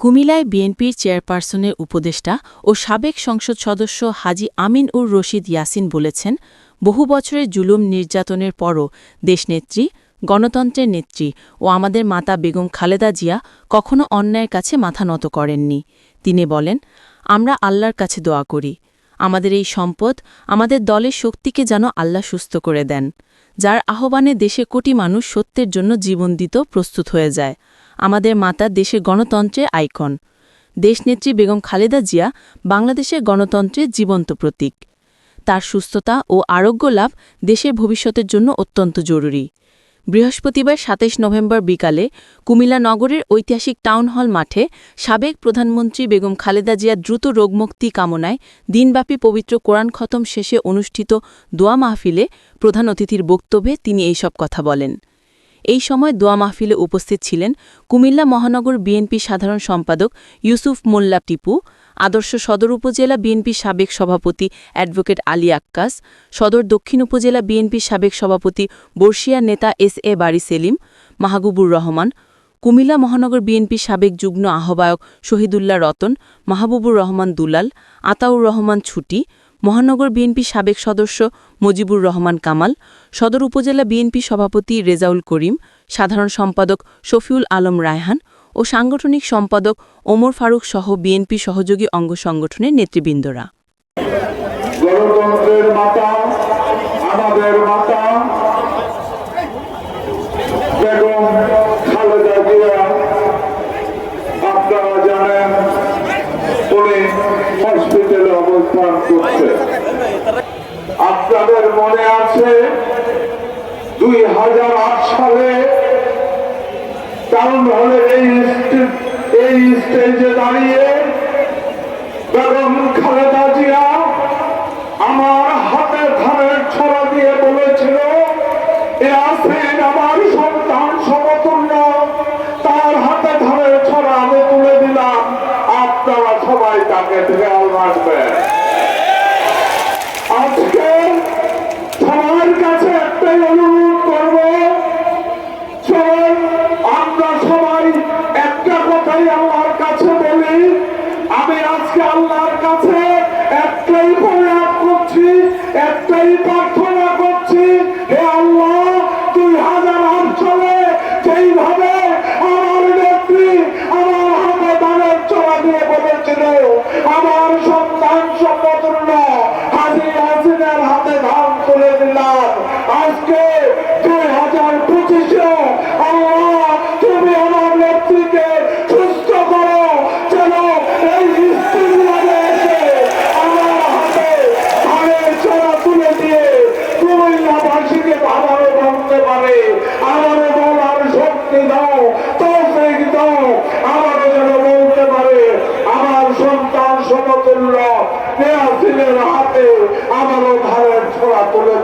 কুমিলায় বিএনপির চেয়ারপারসনের উপদেষ্টা ও সাবেক সংসদ সদস্য হাজি আমিন উর রশিদ ইয়াসিন বলেছেন, বহু বছরের জুলুম নির্যাতনের পরও দেশনেত্রী, গণতন্ত্রের নেত্রী ও আমাদের মাতা বেগম খালেদা জিয়া কখনো অন্যায়ের কাছে মাথা নত করেননি। তিনি বলেন, আমরা আল্লাহর কাছে দোয়া করি। আমাদের এই সম্পদ আমাদের দলের শক্তিকে যেন আল্লাহ সুস্থ করে দেন, যার আহ্বানে দেশে কোটি মানুষ সত্যের জন্য জীবন দিত প্রস্তুত হয়ে যায়। আমাদের মাতা দেশের গণতন্ত্রে আইকন। দেশনেত্রী বেগম খালেদা জিয়া বাংলাদেশের গণতন্ত্রের জীবন্ত প্রতীক। তার সুস্থতা ও আরোগ্য লাভ দেশের ভবিষ্যতের জন্য অত্যন্ত জরুরি। বৃহস্পতিবার ২৭ নভেম্বর বিকালে কুমিল্লা নগরের ঐতিহাসিক টাউন হল মাঠে সাবেক প্রধানমন্ত্রী বেগম খালেদা জিয়া দ্রুত রোগমুক্তি কামনায় দিনব্যাপী পবিত্র কোরআন খতম শেষে অনুষ্ঠিত দোয়া মাহফিলে প্রধান অতিথির বক্তব্যে তিনি এইসব কথা বলেন। এই সময় দোয়া মাহফিলে উপস্থিত ছিলেন কুমিল্লা মহানগর বিএনপি সাধারণ সম্পাদক ইউসুফ মোল্লা টিপু, আদর্শ সদর উপজেলা বিএনপি সাবেক সভাপতি অ্যাডভোকেট আলী আক্কাস, সদর দক্ষিণ উপজেলা বিএনপি সাবেক সভাপতি বর্ষিয়া নেতা এস এ বাড়ি সেলিম, মাহবুবুর রহমান, কুমিল্লা মহানগর বিএনপি সাবেক যুগ্ম আহ্বায়ক শহীদুল্লাহ রতন, মাহবুবুর রহমান দুলাল, আতাউর রহমান ছুটি মহানগর বিএনপি সাবেক সদস্য মজিবুর রহমান কামাল, সদর উপজেলা বিএনপি সভাপতি রেজাউল করিম, সাধারণ সম্পাদক শফিউল আলম রায়হান ও সাংগঠনিক সম্পাদক ওমর ফারুক সহ বিএনপি সহযোগী অঙ্গ সংগঠনের নেতৃবৃন্দরা। মাতা খালেদা জিয়া আপনারা জানেন উনি হসপিটালে অবস্থান আপনাদের মনে আছে দুই হাজার আট সালে টাউন হলে এই এই স্টেজে দাঁড়িয়ে বেগম খালেদা জিয়া আমার হাতে ধানের ছড়া দিয়ে বলেছিল, এ আসেন আমার সন্তান সমতুল্য। তার হাতে ধানের ছড়া আমি তুলে দিলাম। আপনারা সবাই তাকে খেয়াল রাখবেন আজকে সবার কাছে একটাই অনুরোধ করব চল আমরা সবাই কথাই আল্লাহর কাছে বলি, আমি আজকে আল্লাহর কাছে একটাই প্রয়াস করছি, একটাই প্রার্থনা করছি, হে আল্লাহ, দুই হাজার আট যেইভাবে আমার নেত্রী আমার হাতে দানের চড়া দিয়ে বলেছিল, আমার সন্তান সমতুল্য হাজি হাসিনের হাতে ধান তুলে দিলাম। আজকে দুই হাজার পঁচিশে আল্লাহ তুমি আমার নেত্রীকে সুস্থ করো যেন এই স্ত্রীগুলো এসে আমার হাতে ধানের চড়া তুলে দিয়ে কুমিল্লাবাসীকে আবারও ভাবতে পারে আমারও বলার শক্তি দাও তৌফিক দাও আমারও যেন বলতে পারে আমার সন্তান সমতুল্য নেয়াছিলের হাতে আমারও ধারের ছোড়া তুলে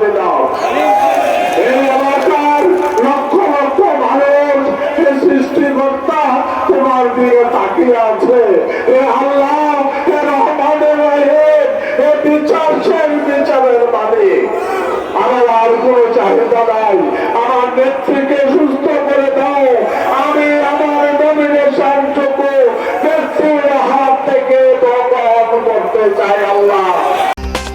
মালিক। আমার আর কোনো সুস্থ করে দাও। আমি আমার নমিনেশন টুকু নেত্রীর হাত থেকে করতে চাই আল্লাহ।